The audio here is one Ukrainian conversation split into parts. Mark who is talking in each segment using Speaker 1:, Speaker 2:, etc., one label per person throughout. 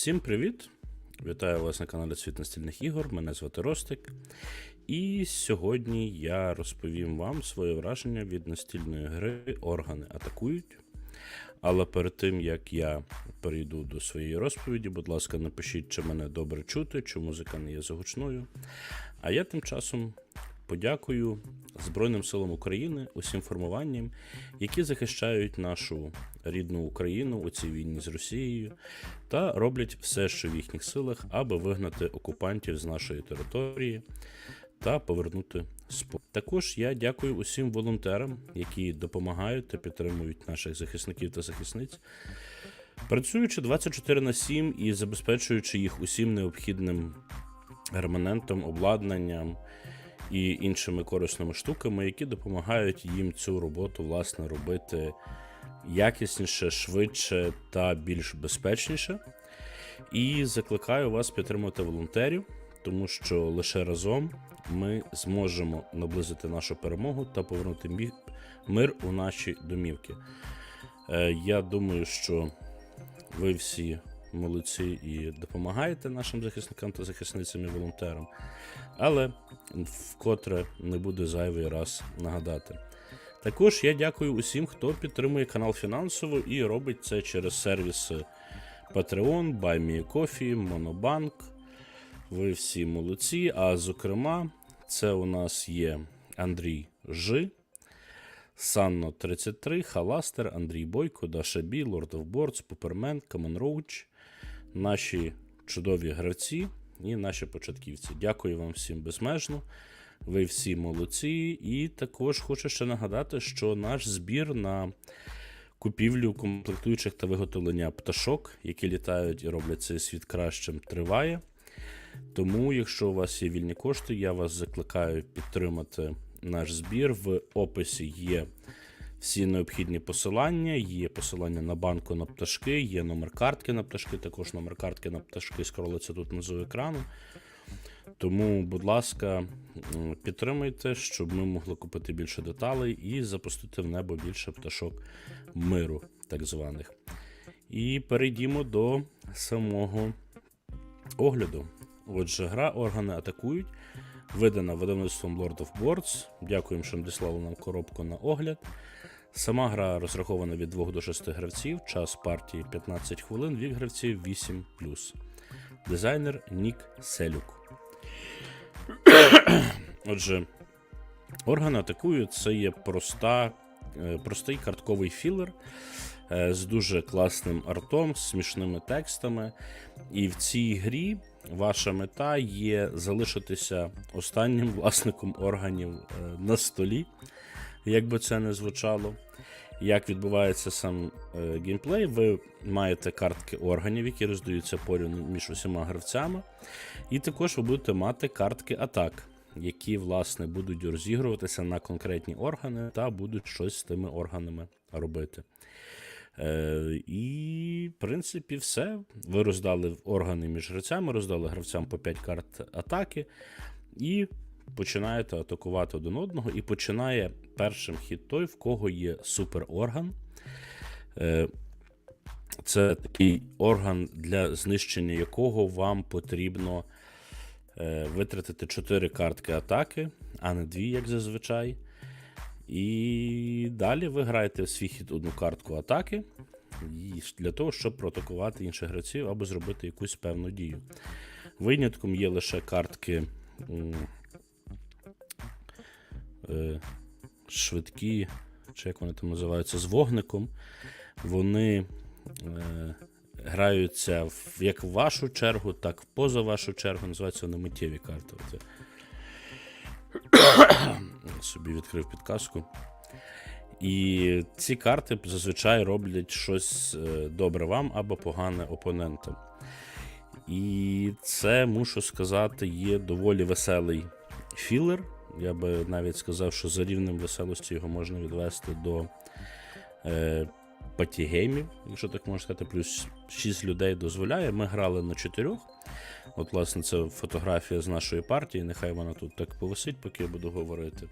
Speaker 1: Всім привіт! Вітаю вас на каналі Світ настільних ігор. Мене звати Ростик. І сьогодні я розповім вам своє враження від настільної гри Органи атакують. Але перед тим як я перейду до своєї розповіді, будь ласка, напишіть, чи мене добре чути, чи музика не є загучною. А я тим часом подякую Збройним силам України, усім формуванням, які захищають нашу рідну Україну у цій війні з Росією та роблять все, що в їхніх силах, аби вигнати окупантів з нашої території та повернути спокій. Також я дякую усім волонтерам, які допомагають та підтримують наших захисників та захисниць. Працюючи 24 на 7 і забезпечуючи їх усім необхідним реманентом, обладнанням і іншими корисними штуками, які допомагають їм цю роботу власне робити якісніше, швидше та більш безпечніше. І закликаю вас підтримати волонтерів, тому що лише разом ми зможемо наблизити нашу перемогу та повернути мир у наші домівки. Е, Я думаю, що ви всі молодці і допомагаєте нашим захисникам та захисницям і волонтерам, але вкотре не буде зайвий раз нагадати. Також я дякую усім, хто підтримує канал фінансово і робить це через сервіси Patreon, BuyMeACoffee, Monobank. Ви всі молодці. А зокрема, це у нас є Андрій Жи, Санно 33, Халастер, Андрій Бойко, Даша Бі, Lord of Boards, Пупермен, Камен Роуч, наші чудові гравці і наші початківці. Дякую вам всім безмежно. Ви всі молодці. І також хочу ще нагадати, що наш збір на купівлю комплектуючих та виготовлення пташок, які літають і роблять цей світ кращим, триває. Тому, якщо у вас є вільні кошти, я вас закликаю підтримати наш збір. В описі є всі необхідні посилання. Є посилання на банку на пташки, є номер картки на пташки, також номер картки на пташки скролиться тут внизу екрану. Тому, будь ласка, підтримуйте, щоб ми могли купити більше деталей і запустити в небо більше пташок миру, так званих. І перейдімо до самого огляду. Отже, гра органи атакують. Видана видавництвом Lord of Boards. Дякуємо, що надіслали нам коробку на огляд. Сама гра розрахована від 2 до 6 гравців. Час партії 15 хвилин, вік гравців 8. Дизайнер Нік Селюк. Отже, органи атакують це є проста, е, простий картковий філер е, з дуже класним артом, з смішними текстами. І в цій грі ваша мета є залишитися останнім власником органів е, на столі, як би це не звучало. Як відбувається сам е, геймплей, ви маєте картки органів, які роздаються порівну між усіма гравцями. І також ви будете мати картки атак, які, власне, будуть розігруватися на конкретні органи та будуть щось з тими органами робити. Е, і, в принципі, все. Ви роздали органи між гравцями, роздали гравцям по 5 карт атаки, і починаєте атакувати один одного. І починає першим хід той, в кого є суперорган. Е, це такий орган, для знищення якого вам потрібно е, витратити 4 картки атаки, а не 2, як зазвичай. І далі ви граєте в свій хід одну картку атаки для того, щоб проатакувати інших гравців або зробити якусь певну дію. Винятком є лише картки е, швидкі, чи як вони там називаються, з вогником. Вони е, граються як в вашу чергу, так і поза вашу чергу. Називаються вони миттєві карти. Собі відкрив підказку. І ці карти зазвичай роблять щось е, добре вам або погане опонентам. І це, мушу сказати, є доволі веселий філер. Я би навіть сказав, що за рівнем веселості його можна відвести до е, патігеймів, якщо так можна сказати, плюс 6 людей дозволяє. Ми грали на 4. От, власне, це фотографія з нашої партії. Нехай вона тут так повисить, поки я буду говорити.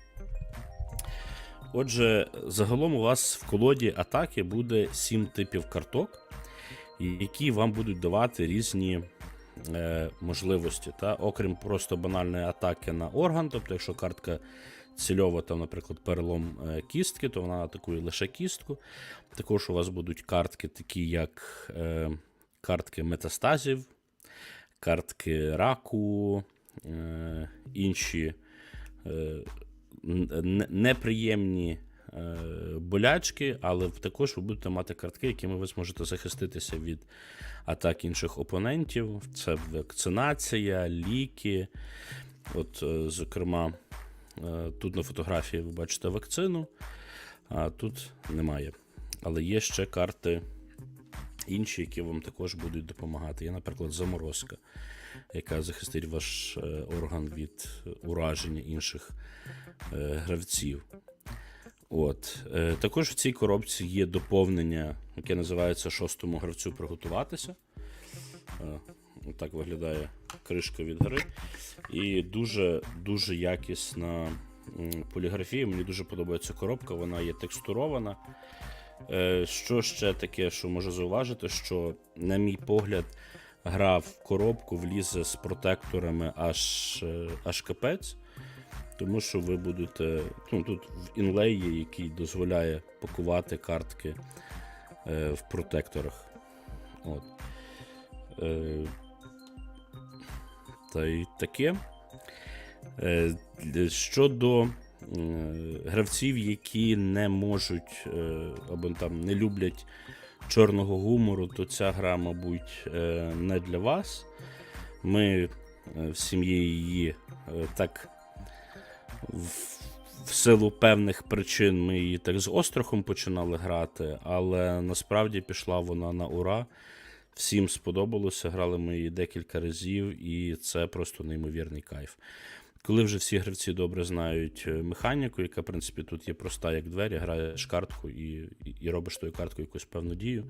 Speaker 1: Отже, загалом у вас в колоді атаки буде 7 типів карток, які вам будуть давати різні е, можливості. Та? Окрім просто банальної атаки на орган, тобто, якщо картка цільова, там, наприклад, перелом е, кістки, то вона атакує лише кістку. Також у вас будуть картки, такі як е, картки метастазів, картки раку, е, інші е, неприємні е, болячки, але також ви будете мати картки, якими ви зможете захиститися від атак інших опонентів. Це вакцинація, ліки. От, е, зокрема, е, тут на фотографії ви бачите вакцину, а тут немає. Але є ще карти інші, які вам також будуть допомагати. Є, наприклад, заморозка, яка захистить ваш е, орган від ураження інших е, гравців. От. Е, також в цій коробці є доповнення, яке називається шостому гравцю приготуватися. Так виглядає кришка від гри. І дуже, дуже якісна поліграфія. Мені дуже подобається коробка, вона є текстурована. Що ще таке, що можу зауважити, що, на мій погляд, гра в коробку влізе з протекторами аж, е, аж капець. Тому що ви будете. Ну, тут в інлей є, який дозволяє пакувати картки е, в протекторах. От. Е, та й таке. Е, щодо е, гравців, які не можуть е, або там не люблять чорного гумору, то ця гра, мабуть, е, не для вас. Ми е, в сім'ї її е, так в, в силу певних причин ми її так з острахом починали грати, але насправді пішла вона на ура. Всім сподобалося, грали ми її декілька разів, і це просто неймовірний кайф. Коли вже всі гравці добре знають е, механіку, яка, в принципі, тут є проста, як двері, граєш картку і, і, робиш тою карткою якусь певну дію,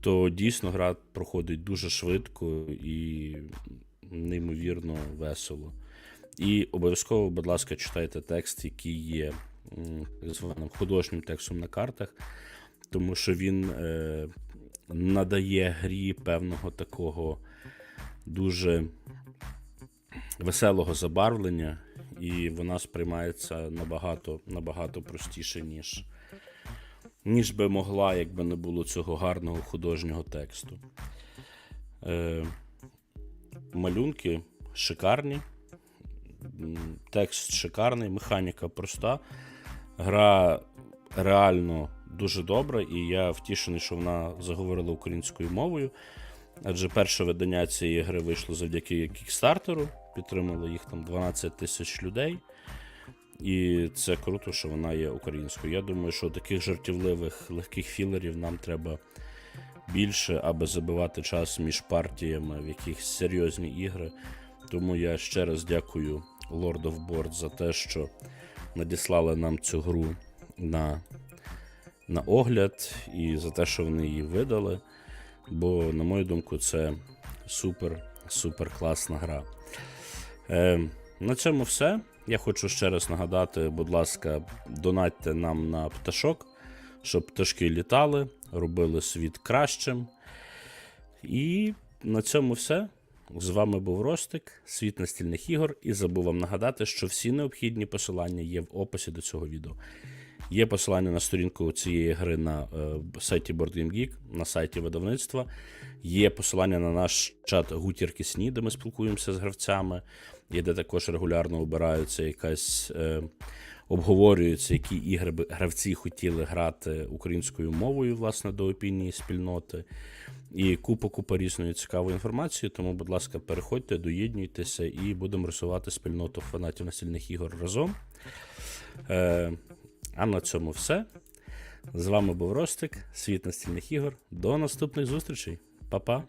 Speaker 1: то дійсно гра проходить дуже швидко і неймовірно весело. І обов'язково, будь ласка, читайте текст, який є так званим художнім текстом на картах, тому що він е, надає грі певного такого дуже веселого забарвлення, і вона сприймається набагато, набагато простіше, ніж, ніж би могла, якби не було цього гарного художнього тексту. Е, малюнки шикарні. Текст шикарний, механіка проста. Гра реально дуже добра, і я втішений, що вона заговорила українською мовою. Адже перше видання цієї гри вийшло завдяки кікстартеру. Підтримали їх там 12 тисяч людей. І це круто, що вона є українською. Я думаю, що таких жартівливих легких філерів нам треба більше, аби забивати час між партіями в якісь серйозні ігри. Тому я ще раз дякую Lord of Board за те, що надіслали нам цю гру на, на огляд і за те, що вони її видали. Бо, на мою думку, це супер, супер класна гра. Е, на цьому все. Я хочу ще раз нагадати, будь ласка, донатьте нам на пташок, щоб пташки літали, робили світ кращим. І на цьому все. З вами був Ростик, світ настільних ігор, і забув вам нагадати, що всі необхідні посилання є в описі до цього відео. Є посилання на сторінку цієї гри на е, сайті BoardGameGeek, на сайті видавництва. Є посилання на наш чат Гутірки Сні, де ми спілкуємося з гравцями, і де також регулярно обираються якась. Е, обговорюються, які ігри гравці хотіли грати українською мовою, власне, до опінії спільноти. І купа купа різної цікавої інформації. Тому, будь ласка, переходьте, доєднуйтеся і будемо рисувати спільноту фанатів настільних ігор разом. Е, а на цьому все. З вами був Ростик, світ настільних ігор. До наступних зустрічей. Па-па!